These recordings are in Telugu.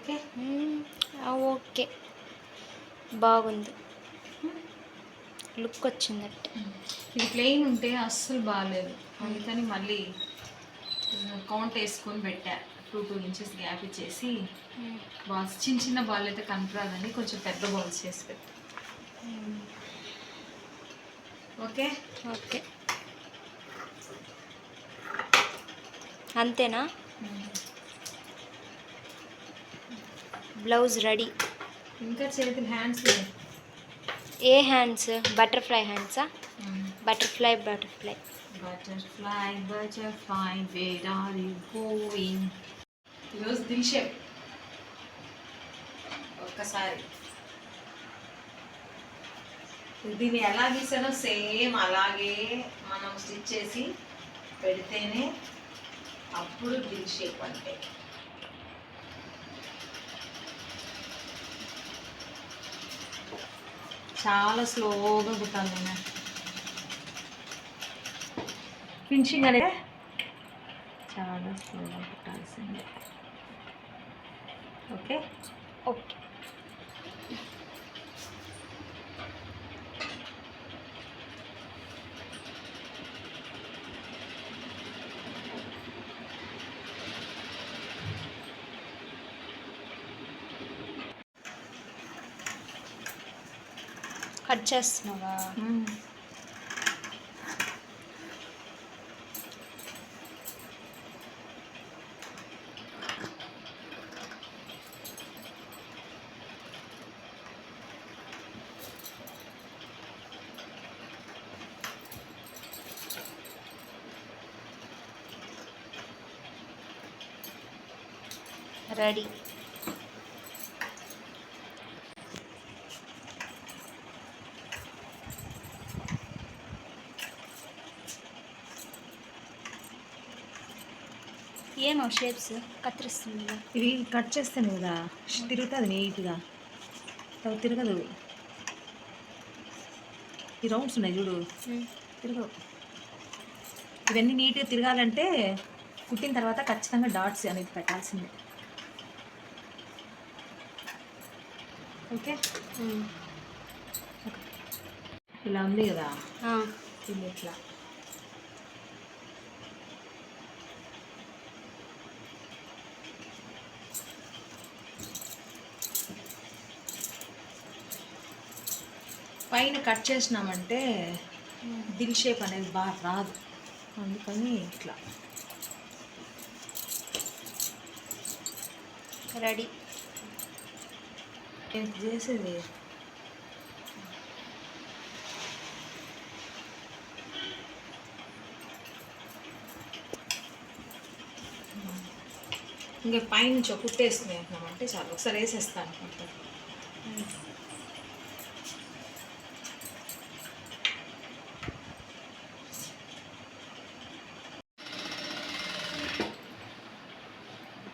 ఓకే? బాగుంది. లుక్ వచ్చిందట్టే ఇది ప్లెయిన్ ఉంటే అస్సలు బాగాలేదు అందుకని మళ్ళీ కౌంట్ వేసుకొని పెట్టా. టూ టూ ఇంచెస్ గ్యాప్ ఇచ్చేసి. బాల్స్ చిన్న చిన్న బాల్ అయితే కనపరాదని కొంచెం పెద్ద బాల్స్ చేసి పెట్టా. ఓకే? ఓకే. అంతేనా? Blouse ready. ఇంకా చేతులు హ్యాండ్స్ ఏ hands? Butterfly హ్యాండ్సా? Butterfly butterfly. Butterfly butterfly where are you going ఈరోజు దిల్ షేప్ ఒక్కసారి. దీన్ని ఎలా గీసానో సేమ్ అలాగే మనం స్టిచ్ చేసి పెడితేనే అప్పుడు దిల్ షేప్ అంటే చాలా స్లోగా కుట్టాలి నేను. ఫినిషింగ్ అనేది చాలా స్లోగా కుట్టాల్సిందే ఓకే ఓకే కట్ చేస్తున్నావా? రెడీ ఏమో షేప్స్ కత్తిరిస్తుంది ఇది కట్ చేస్తాను కదా. తిరుగుతుంది నీట్గా. తిరగదు. ఈ రౌండ్స్ ఉన్నాయి చూడు. తిరగవు. ఇవన్నీ నీట్గా తిరగాలంటే కుట్టిన తర్వాత ఖచ్చితంగా డాట్స్ అనేది పెట్టాల్సిందే. ఓకే? ఇలా ఉంది కదా. ఇది ఇట్లా. పైన కట్ చేసినామంటే దిల్ షేప్ అనేది బాగా రాదు. అందుకని ఇట్లా. రెడీ. చేసేది ఇంకా పైనుంచి కుట్టేసుకుని అంటే చాలు. ఒకసారి వేసేస్తాను. మొత్తం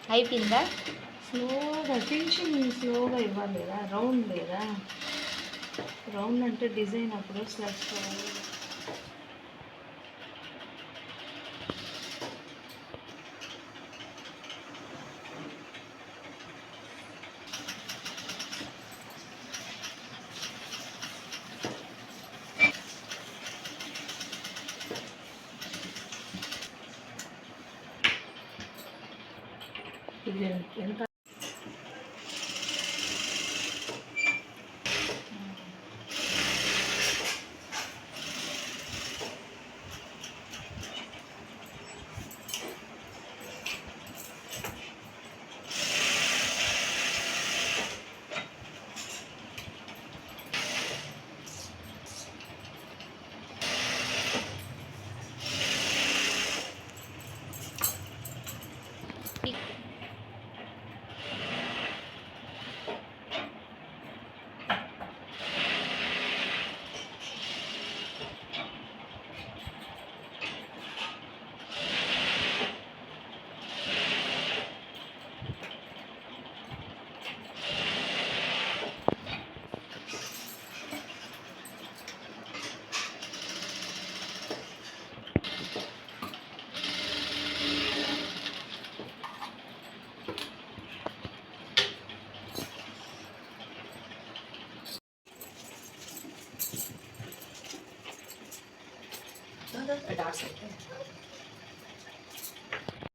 అయిపోయిందా? స్లోగా ఫినిషింగ్ స్లోగా ఇవ్వాలి కదా రౌండ్ లేదా? రౌండ్ అంటే డిజైన్ అప్పుడు స్లైడ్స్ 对，人。classic.